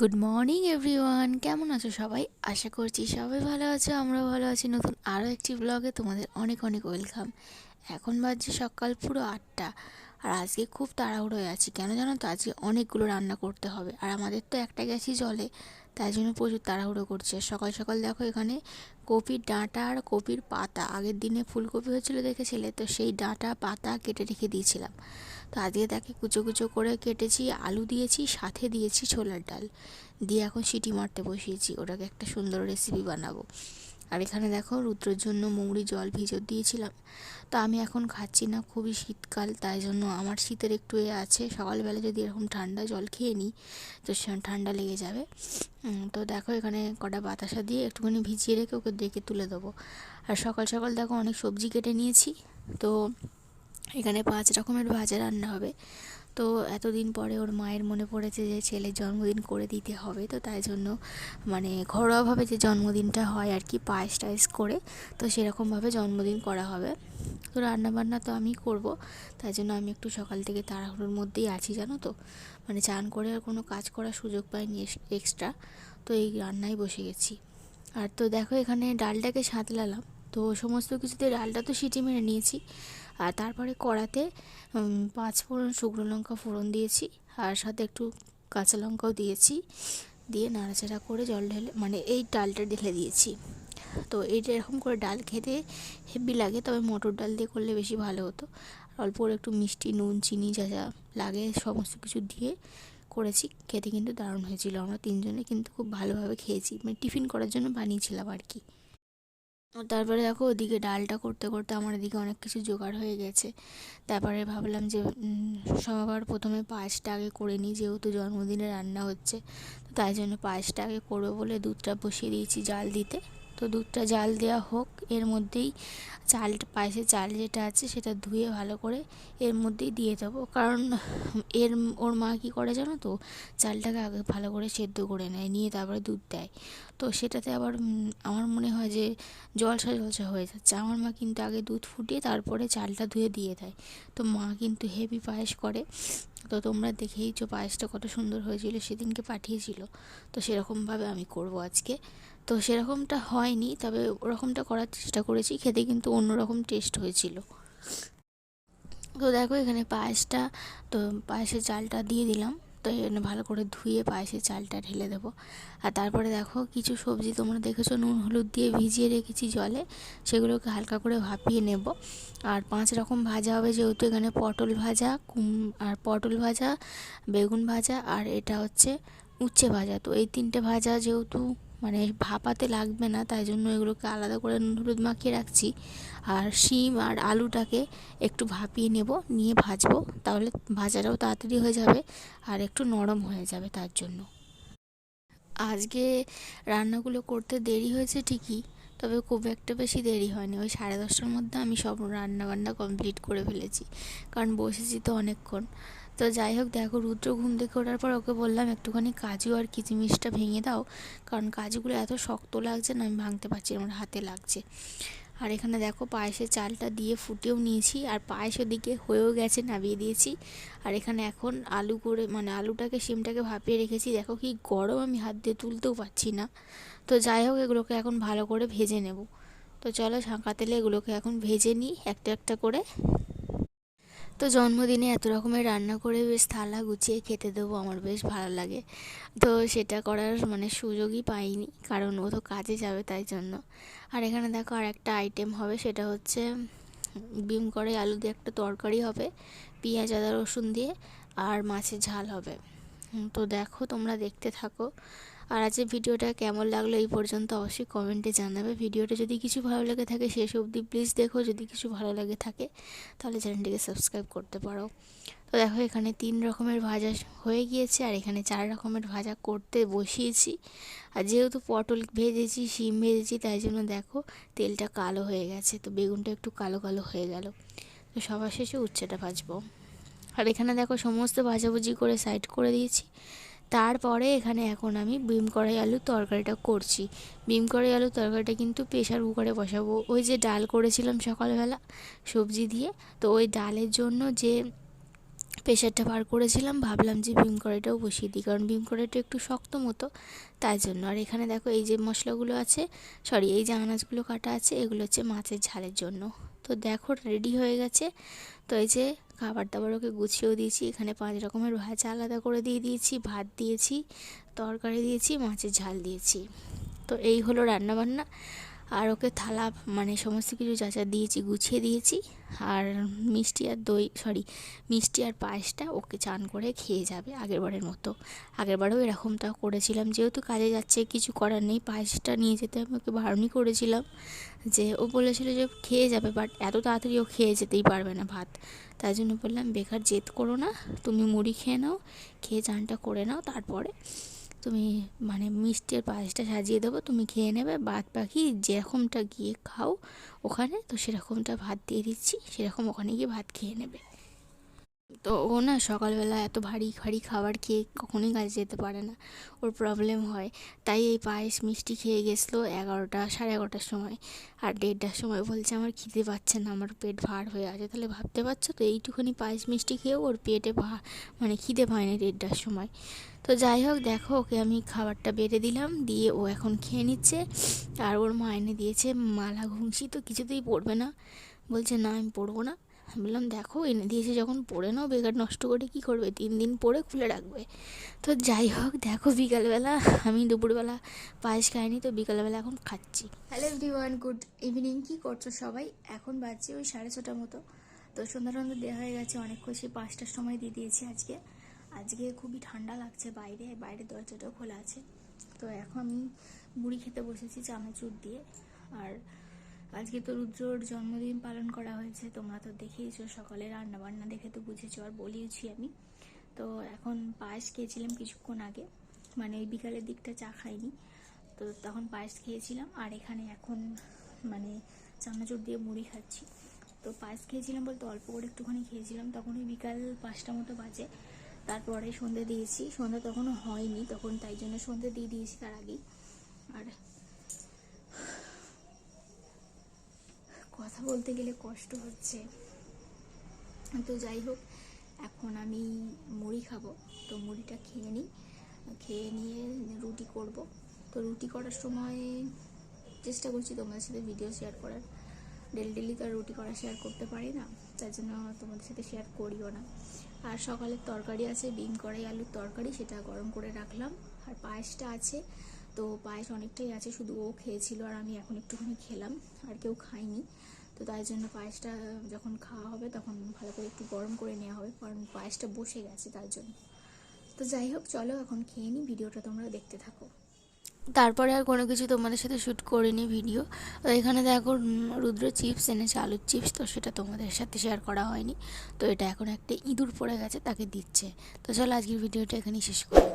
Good morning everyone কেমন আছো সবাই? আশা করছি সবাই ভালো আছো আমরা ভালো আছি। নতুন আরও একটি ব্লগে তোমাদের অনেক অনেক ওয়েলকাম এখন বাজছে সকাল পুরো আটটা, আর আজকে খুব তাড়াহুড়োয় আছি। কেন জানো তো? আজকে অনেকগুলো রান্না করতে হবে। আর আমাদের তো একটা গ্যাসই জলে তাই জন্য প্রচুর তাড়াহুড়ো করছে। সকাল সকাল দেখো এখানে কপির ডাঁটা আর কপির পাতা। আগের দিনে ফুলকপি হয়েছিল দেখেছিলে? তো সেই ডাঁটা, পাতা কেটে রেখে দিয়েছিলাম। তো আজকে তাকে কুচো কুচো করে কেটেছি, আলু দিয়েছি, সাথে দিয়েছি ছোলার ডাল। দিয়ে এখন সিটি মারতে বসিয়েছি। ওটাকে একটা সুন্দর রেসিপি বানাবো। আর এখানে দেখো রুদ্রের জন্য মৌরি জল ভিজত দিয়েছিলাম। তো আমি এখন খাচ্ছি না, খুবই শীতকাল, তাই জন্য আমার শীতের একটু এ আছে। সকালবেলা যদি এরকম ঠান্ডা জল খেয়ে নিই, তো ঠান্ডা লেগে যাবে। তো দেখো এখানে কটা বাতাসা দিয়ে একটুখানি ভিজিয়ে রেখে ওকে ডেকে তুলে দেবো। আর সকাল সকাল দেখো অনেক সবজি কেটে নিয়েছি। তো এখানে পাঁচ রকমের ভাজা রান্না হবে। তো এতদিন পরে ওর মায়ের মনে পড়েছে যে ছেলের জন্মদিন করে দিতে হবে, তো তাই জন্য মানে ঘরোয়াভাবে যে জন্মদিনটা হয় আর কি পায়েস টায়েস করে, তো সেরকমভাবে জন্মদিন করা হবে। তো রান্নাবান্না তো আমি করব, তাই জন্য আমি একটু সকাল থেকে তাড়াহুড়োর মধ্যেই আছি, জানো তো? মানে চান করে আর কোনো কাজ করার সুযোগ পাইনি এক্সট্রা তো এই রান্নায় বসে গেছি। আর তো দেখো এখানে ডালটাকে সাঁতলালাম, তো সমস্ত কিছুতে ডালটা তো সিটি মেরে নিয়েছি আর তারপরে কড়াতে পাঁচ ফোড়ন শুকনো লঙ্কা ফোড়ন দিয়েছি, আর সাথে একটু কাঁচা লঙ্কাও দিয়েছি, দিয়ে নাড়াচাড়া করে জল ঢেলে মানে এই ডালটা ঢেলে দিয়েছি। তো এইটা এরকম করে ডাল খেতে হেভি লাগে, তবে মটর ডাল দিয়ে করলে বেশি ভালো হতো। অল্প একটু মিষ্টি, নুন, চিনি যা যা লাগে সমস্ত কিছু দিয়ে করেছি, খেতে কিন্তু দারুণ হয়েছিল। আমরা তিনজনে কিন্তু খুব ভালোভাবে খেয়েছি মানে টিফিন করার জন্য বানিয়েছিলাম আর কি। তারপরে দেখো ওদিকে ডালটা করতে করতে আমার এদিকে অনেক কিছু জোগাড় হয়ে গেছে। তারপরে ভাবলাম যে সবার প্রথমে পায়েসটা আগে করে নিই, যেহেতু জন্মদিনে রান্না হচ্ছে তাই জন্য পায়েসটা আগে করব বলে দুধটা বসিয়ে দিয়েছি জাল দিতে। তো দুধটা জাল দেওয়া হোক। এর মধ্যেই চালটা পায়েসের চাল যেটা আছে সেটা ধুয়ে ভালো করে এর মধ্যেই দিয়ে দেবো। কারণ এর, ওর মা কী করে জানো তো, চালটাকে আগে ভালো করে সেদ্ধ করে নেয়, নিয়ে তারপরে দুধ দেয়। তো সেটাতে আবার আমার মনে হয় যে জলসা জলসা হয়ে যাচ্ছে। আমার মা কিন্তু আগে দুধ ফুটিয়ে তারপরে চালটা ধুয়ে দিয়ে দেয়। তো মা কিন্তু হেভি পায়েস করে। তো তোমরা দেখেইছো পায়েসটা কত সুন্দর হয়েছিল, সেদিনকে পাঠিয়েছিল। তো সেরকমভাবে আমি করব আজকে। তো সেরকমটা হয়নি, তবে ওরকমটা করার চেষ্টা করেছি, খেতে কিন্তু অন্যরকম টেস্ট হয়েছিল। তো দেখো এখানে পায়েসটা, তো পায়েসের চালটা দিয়ে দিলাম, তো এখানে ভালো করে ধুয়ে পায়েসের চালটা ঢেলে দেবো। আর তারপরে দেখো কিছু সবজি তোমরা দেখেছ, নুন, হলুদ দিয়ে ভিজিয়ে রেখেছি জলে, সেগুলোকে হালকা করে ভাপিয়ে নেব। আর পাঁচ রকম ভাজা হবে যেহেতু, এখানে পটল ভাজা, কুম, আর পটল ভাজা, বেগুন ভাজা, আর এটা হচ্ছে উচ্ছে ভাজা। তো এই তিনটে ভাজা যেহেতু মানে ভাপাতে লাগবে না, তাই জন্য এগুলোকে আলাদা করে হলুদ মাখিয়ে রাখছি। আর শিম আর আলুটাকে একটু ভাপিয়ে নেব, নিয়ে ভাজবো, তাহলে ভাজাটাও তাড়াতাড়ি হয়ে যাবে আর একটু নরম হয়ে যাবে তার জন্য। আজকে রান্নাগুলো করতে দেরি হয়েছে ঠিকই, তবে খুব একটা বেশি দেরি হয়নি। ওই সাড়ে দশটার মধ্যে আমি সব রান্না বান্না কমপ্লিট করে ফেলেছি, কারণ বসেছি তো অনেকক্ষণ। তো যাই হোক, দেখো রুদ্র ঘুম থেকে ওঠার পর ওকে বললাম, একটুখানি কাজু আর কিচমিচটা ভেঙে দাও, কারণ কাজুগুলো এত শক্ত লাগছে না, আমি ভাঙতে পারছি আমার হাতে লাগছে। আর এখানে দেখো পায়েসের চালটা দিয়ে ফুটেও নিয়েছি, আর পায়েস ওদিকে হয়েও গেছে নামিয়ে দিয়েছি। আর এখানে এখন আলু করে মানে আলুটাকে সিমটাকে ভাপিয়ে রেখেছি। দেখো কি গরম, আমি হাত দিয়ে তুলতেও পারছি না। তো যাই হোক, এগুলোকে এখন ভালো করে ভেজে নেব। তো চলো ছাঁকা তেলে এগুলোকে এখন ভেজে নিই, একটা একটা করে। তো জন্মদিনে এত রকমের রান্না করে বেশ থালা গুছিয়ে খেতে দেবো, আমার বেশ ভালো লাগে। তো সেটা করার মানে সুযোগই পাইনি, কারণ ও তো কাজে যাবে তাই জন্য। আর এখানে দেখো আর একটা আইটেম হবে, সেটা হচ্ছে বিম করে আলু দিয়ে একটা তরকারি হবে, পেঁয়াজ, আদা, রসুন দিয়ে, আর মাছের ঝাল হবে। তো দেখো, তোমরা দেখতে থাকো। আর আজকে ভিডিওটা কেমন লাগল এই পর্যন্ত অবশ্যই কমেন্টে জানাবে। ভিডিওটা যদি কিছু ভালো লাগে থাকে শেষ অবধি প্লিজ দেখো, যদি কিছু ভালো লাগে থাকে তাহলে চ্যানেলটিকে সাবস্ক্রাইব করতে পারো। তো দেখো, এখানে তিন রকমের ভাজা হয়ে গিয়েছে আর এখানে চার রকমের ভাজা করতে বসিয়েছি। আর যেহেতু পটল ভেজেছি, শিম ভেজেছি, তাই জন্য দেখো তেলটা কালো হয়ে গেছে। তো বেগুনটা একটু কালো কালো হয়ে গেল। তো সবার শেষে উচ্ছেটা ভাজবো। আর এখানে দেখো সমস্ত ভাজাভুজি করে সাইড করে দিয়েছি। তারপরে এখানে এখন আমি বিম কড়াই আলুর তরকারিটা করছি। বিম কড়াই আলুর তরকারিটা কিন্তু প্রেশার কুকারে বসাবো। ওই যে ডাল করেছিলাম সকালবেলা সবজি দিয়ে, তো ওই ডালের জন্য যে প্রেশারটা বার করেছিলাম, ভাবলাম যে ভীম কড়াইটাও বসিয়ে দিই। কারণ ভীম কড়াইটা একটু শক্ত মতো, তাই জন্য। আর এখানে দেখো এই যে মশলাগুলো আছে, সরি, এই যে আনাজগুলো কাটা আছে, এগুলো হচ্ছে মাছের ঝালের জন্য। তো দেখো রেডি হয়ে গেছে। তো এই যে খাবার দাবার ওকে গুছিয়েও দিয়েছি। এখানে পাঁচ রকমের ভাজা আলাদা করে দিয়ে দিয়েছি। ভাত দিয়েছি, তরকারি দিয়েছি, মাছের ঝাল দিয়েছি। তো এই হলো রান্নাবান্না। আর ওকে থালা মানে সমস্ত কিছু যা যা দিয়েছি গুছিয়ে দিয়েছি। আর মিষ্টি আর দই সরি মিষ্টি আর পায়েসটা ওকে চান করে খেয়ে যাবে আগেরবারের মতো। আগেরবারেও এরকমটা করেছিলাম, যেহেতু কাজে যাচ্ছে, কিছু করার নেই, পায়েসটা নিয়ে যেতে আমি ওকে বারণই করেছিলাম যে, ও বলেছিল যে খেয়ে যাবে বাট এত তাড়াতাড়ি ও খেয়ে যেতেই পারবে না ভাত। তাই জন্য বললাম, বেকার জেদ করো না, তুমি মুড়ি খেয়ে নাও, খেয়ে চানটা করে নাও, তারপরে তুমি মানে মিষ্টির পায়েসটা সাজিয়ে দেবো, তুমি খেয়ে নেবে। বাদ পাখি যেরকমটা গিয়ে খাও ওখানে, তো সেরকমটা ভাত দিয়ে দিচ্ছি, সেরকম ওখানে গিয়ে ভাত খেয়ে নেবে। তো ও না সকালবেলা এত ভারী ভারী খাবার খেয়ে কখনোই কাজে যেতে পারে না। ওর প্রবলেম হয়। তাই এই পায়েস মিষ্টি খেয়ে গেছিল এগারোটা, সাড়ে এগারোটার সময়। আর দেড়টার সময় বলছে, আমার খিদে পাচ্ছে না, আমার পেট ভার হয়ে আছে। তাহলে ভাবতে পারছ তো এইটুখানি পায়েস মিষ্টি খেয়েও ওর পেটে ভা মানে খিদে পায়নি দেড়টার সময়। তো যাই হোক, দেখো, ওকে আমি খাবারটা বেড়ে দিলাম, দিয়ে ও এখন খেয়ে নিচ্ছে। আর ওর মা এনে দিয়েছে মালা ঘুংসি, তো কিছুতেই পড়বে না। বলছে, না, আমি পড়ব না। বললাম, দেখো, এনে দিয়েছে যখন পড়ে নাও, বেকার নষ্ট করে কি করবে? তিন দিন পরে খুলে রাখবে। তো যাই হোক, দেখো, বিকালবেলা আমি দুপুরবেলা পায়েস খাইনি, তো বিকালবেলা এখন খাচ্ছি। হ্যালো এভরিওয়ান গুড ইভিনিং কী করছ সবাই? এখন বাজছে ওই সাড়ে ছটার মতো। তো সন্ধ্যা দেওয়া হয়ে গেছে, অনেক খুশি। পাঁচটার সময় দিয়ে দিয়েছি আজকে। আজকে খুবই ঠান্ডা লাগছে বাইরে বাইরে দরজাটাও খোলা আছে। তো এখন আমি মুড়ি খেতে বসেছি চানাচুর দিয়ে। আর আজকে তো রুদ্রর জন্মদিন পালন করা হয়েছে। তোমরা তো দেখেইছো সকালে রান্না বান্না দেখে তো বুঝেছ আর বলিয়েছি আমি। তো এখন পায়েস খেয়েছিলাম কিছুক্ষণ আগে। মানে ওই বিকালের দিকটা চা খাইনি। তো তখন পায়েস খেয়েছিলাম আর এখানে এখন মানে চানাচুর দিয়ে মুড়ি খাচ্ছি। তো পায়েস খেয়েছিলাম বলতে অল্প করে একটুখানি খেয়েছিলাম। তখন ওই বিকাল পাঁচটা মতো বাজে। তারপরে সন্ধে দিয়েছি। সন্ধ্যা তখনও হয়নি, তখন তাই জন্য সন্ধে দিয়ে দিয়েছি তার আগেই। আর কথা বলতে গেলে কষ্ট হচ্ছে। তো যাই হোক, এখন আমি মুড়ি খাব। তো মুড়িটা খেয়ে নিই। খেয়ে নিয়ে রুটি করব। তো রুটি করার সময় চেষ্টা করছি তোমাদের সাথে ভিডিও শেয়ার করার। ডেলি ডেলি তো আর রুটি করা শেয়ার করতে পারি না। তার জন্য তোমাদের সাথে শেয়ার করিও না। আর সকালের তরকারি আছে বিন কড়াই, আলুর তরকারি, সেটা গরম করে রাখলাম। আর পায়েসটা আছে। তো পায়েস অনেকটাই আছে, শুধু ও খেয়েছিল আর আমি এখন একটুখানি খেলাম, আর কেউ খাইনি তো তাই জন্য পায়েসটা, যখন খাওয়া হবে তখন ভালো করে একটু গরম করে নেওয়া হবে, কারণ পায়েসটা বসে গেছে তার জন্য। তো যাই হোক, চলো এখন খেয়ে নিই, ভিডিওটা তোমরা দেখতে থাকো। তারপরে আর কোনো কিছু তোমাদের সাথে শ্যুট করিনি ভিডিও তো এখানে দেখো রুদ্র চিপস এনেছে, আলুর চিপস তো সেটা তোমাদের সাথে শেয়ার করা হয়নি। তো এটা এখন একটা ইঁদুর পড়ে গেছে, তাকে দিচ্ছে। তো চলো আজকের ভিডিওটা এখানেই শেষ করি।